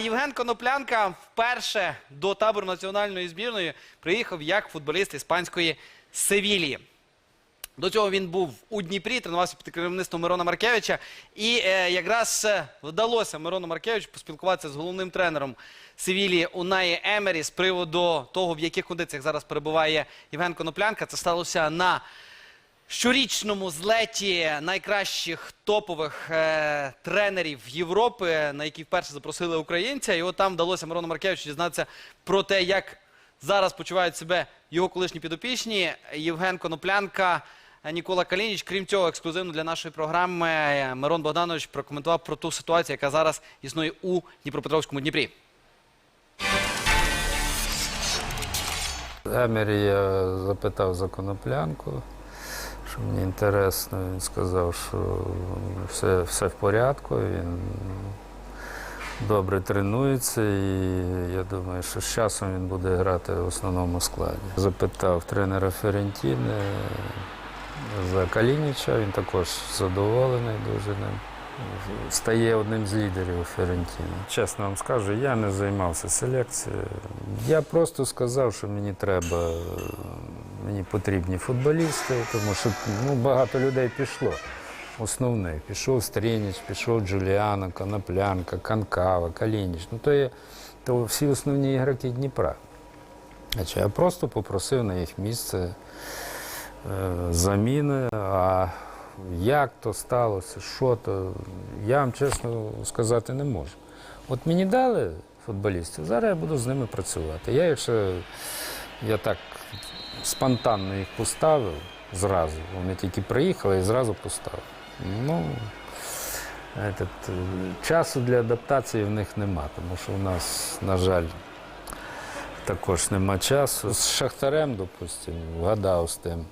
Євген Коноплянка вперше до табору національної збірної приїхав як футболіст іспанської Севілії. До цього він був у Дніпрі, тренувався під керівництвом Мирона Маркевича. І е, якраз е, вдалося Мирону Маркевичу поспілкуватися з головним тренером Севілії Унаї Емері з приводу того, в яких кондиціях зараз перебуває Євген Коноплянка. Це сталося на щорічному злеті найкращих топових е, тренерів Європи, на які вперше запросили українця. І от там вдалося Мирону Маркевичу дізнатися про те, як зараз почувають себе його колишні підопічні. Євген Коноплянка, Нікола Калініч. Крім цього, ексклюзивно для нашої програми Мирон Богданович прокоментував про ту ситуацію, яка зараз існує у Дніпропетровському Дніпрі. Я запитав за коноплянку, що мені інтересно. Він сказав, що все, все в порядку, він добре тренується і я думаю, що з часом він буде грати в основному складі. Запитав тренера Ферентіни за Калініча, він також задоволений дуже ним. Стає одним з лідерів Ферентіни. Чесно вам скажу, я не займався селекцією. Я просто сказав, що мені треба, мені потрібні футболісти, тому що ну, багато людей пішло. Основних. Пішов Стрініч, пішов Джуліано, Коноплянка, Канкава, Калініч. Ну, то, є, то всі основні ігроки Дніпра. Я просто попросив на їх місце е, заміни. А як то сталося, що то, я вам чесно сказати не можу. От мені дали футболістів, зараз я буду з ними працювати. Я, якщо я так спонтанно їх поставив зразу, вони тільки приїхали і зразу поставив. Ну, этот, е, часу для адаптації в них нема, тому що у нас, на жаль, також нема часу. З Шахтарем, допустимо, вгадав з тим,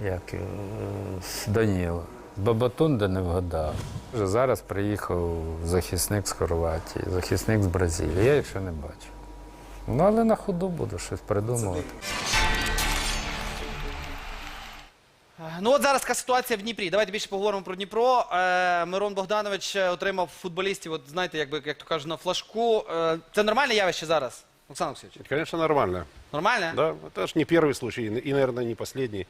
як е, з Даніло. Бабатунда не вгадав. Вже зараз приїхав захисник з Хорватії, захисник з Бразилії. Я їх ще не бачив. Ну, але на ходу буду щось придумувати. Ну от зараз така ситуація в Дніпрі. Давайте більше поговоримо про Дніпро. Е, Мирон Богданович е, отримав футболістів, от знаєте, якби як то кажуть, на флажку. Е, це нормальне явище зараз, Олександр Олексійович? Это, Конечно, нормально. Нормальне? Да, это же не первый случай, и, и, наверное, не последний.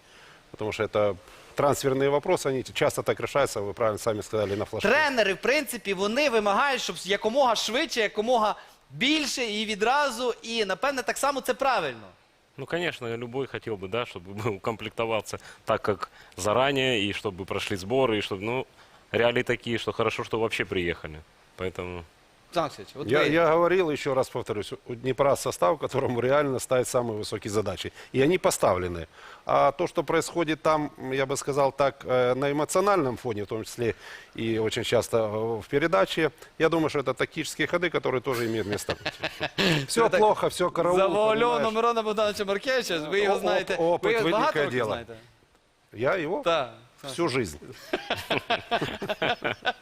Потому что это трансферные вопросы, они часто так решаются, вы правильно сами сказали, на флажке. Тренери, в принципі, вони вимагають, щоб якомога швидше, якомога більше і відразу. І напевне так само це правильно. Ну, конечно, любой хотел бы, да, чтобы укомплектоваться так, как заранее, и чтобы прошли сборы, и чтобы, ну, реалии такие, что хорошо, что вообще приехали. Поэтому... Олександр Олексійович, от Я, ви- я говорил, еще раз повторюсь, у Днепра состав, которому реально ставить самые высокие задачи. И они поставлены. А то, что происходит там, я бы сказал так, э, на эмоциональном фоне, в том числе и очень часто э, в передаче, я думаю, что это тактические ходы, которые тоже имеют место быть. Все так плохо, все караул. Завуальовано понимаешь. Мирона Богдановича Маркевича, ви його О- знаєте. опыт ви його багато великое років дело. знаєте? Я его Так. всю жизнь.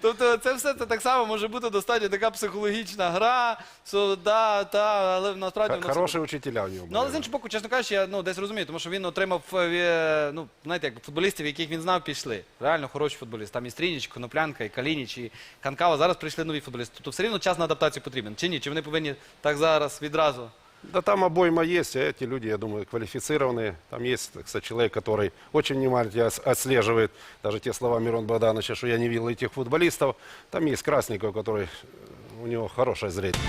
Тобто це все це так само може бути достатньо така психологічна гра, що да, та, але насправді воно все Хорошие учителя у него Ну, але з іншого боку, чесно кажучи, я ну, десь розумію, тому що він отримав е, ну, знаєте, як футболістів, яких він знав, пішли. Реально хороші футболісти. Там і Стрініч, Коноплянка, і Калініч, і Канкава. Зараз прийшли нові футболісти. Тобто все рівно час на адаптацію потрібен. Чи ні? Чи вони повинні так зараз відразу? Да там обойма есть, а эти люди, я думаю, квалифицированные. Там есть, кстати, человек, который очень внимательно ос- отслеживает даже те слова Мирон Богдановича, что я не видел этих футболистов. Там есть Красников, который, э, у него хорошее зрение.